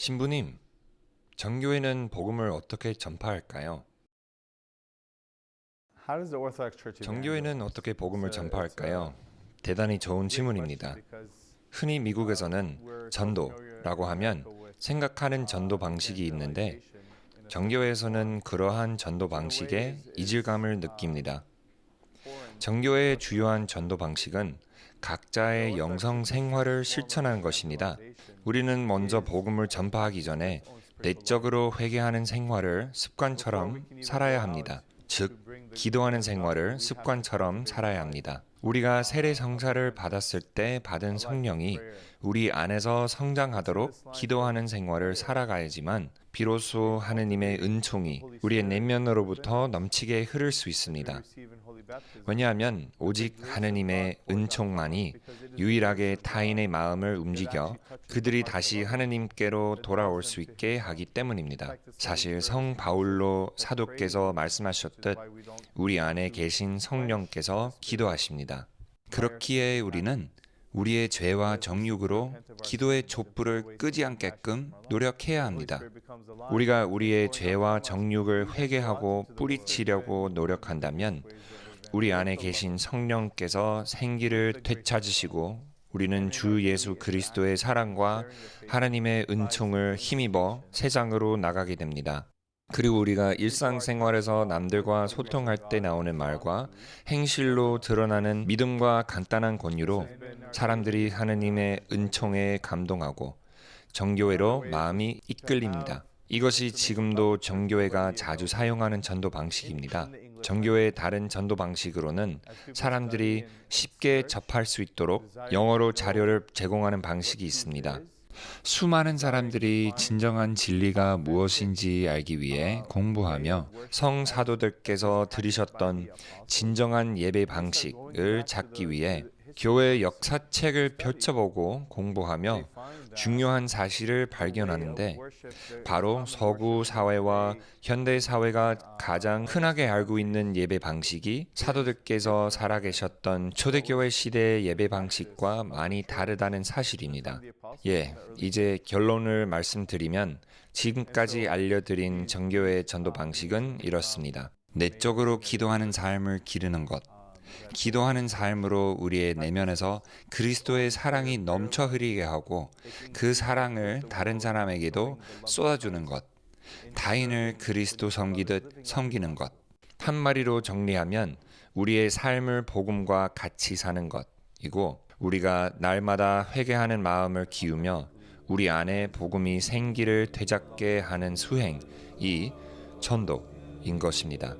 신부님, 정교회는 복음을 어떻게 전파할까요? 정교회는 어떻게 복음을 전파할까요? 대단히 좋은 질문입니다. 흔히 미국에서는 전도라고 하면 생각하는 전도 방식이 있는데 정교회에서는 그러한 전도 방식에 이질감을 느낍니다. 정교회의 주요한 전도 방식은 각자의 영성 생활을 실천하는 것입니다. 우리는 먼저 복음을 전파하기 전에 내적으로 회개하는 생활을 습관처럼 살아야 합니다. 즉, 기도하는 생활을 습관처럼 살아야 합니다. 우리가 세례 성사를 받았을 때 받은 성령이 우리 안에서 성장하도록 기도하는 생활을 살아가야지만 비로소 하느님의 은총이 우리의 내면으로부터 넘치게 흐를 수 있습니다. 왜냐하면 오직 하느님의 은총만이 유일하게 타인의 마음을 움직여 그들이 다시 하느님께로 돌아올 수 있게 하기 때문입니다. 사실 성 바울로 사도께서 말씀하셨듯 우리 안에 계신 성령께서 기도하십니다. 그렇기에 우리는 우리의 죄와 정욕으로 기도의 촛불을 끄지 않게끔 노력해야 합니다. 우리가 우리의 죄와 정욕을 회개하고 뿌리치려고 노력한다면 우리 안에 계신 성령께서 생기를 되찾으시고 우리는 주 예수 그리스도의 사랑과 하나님의 은총을 힘입어 세상으로 나가게 됩니다. 그리고 우리가 일상생활에서 남들과 소통할 때 나오는 말과 행실로 드러나는 믿음과 간단한 권유로 사람들이 하느님의 은총에 감동하고 정교회로 마음이 이끌립니다. 이것이 지금도 정교회가 자주 사용하는 전도 방식입니다. 정교회의 다른 전도 방식으로는 사람들이 쉽게 접할 수 있도록 영어로 자료를 제공하는 방식이 있습니다. 수많은 사람들이 진정한 진리가 무엇인지 알기 위해 공부하며 성사도들께서 들이셨던 진정한 예배 방식을 찾기 위해 교회 역사책을 펼쳐보고 공부하며 중요한 사실을 발견하는데 바로 서구 사회와 현대 사회가 가장 흔하게 알고 있는 예배 방식이 사도들께서 살아계셨던 초대교회 시대의 예배 방식과 많이 다르다는 사실입니다. 예, 이제 결론을 말씀드리면 지금까지 알려드린 정교회의 전도 방식은 이렇습니다. 내적으로 기도하는 삶을 기르는 것. 기도하는 삶으로 우리의 내면에서 그리스도의 사랑이 넘쳐 흐리게 하고 그 사랑을 다른 사람에게도 쏟아주는 것. 타인을 그리스도 섬기듯 섬기는 것. 한마디로 정리하면 우리의 삶을 복음과 같이 사는 것이고 우리가 날마다 회개하는 마음을 기우며 우리 안에 복음이 생기를 되찾게 하는 수행이 전도인 것입니다.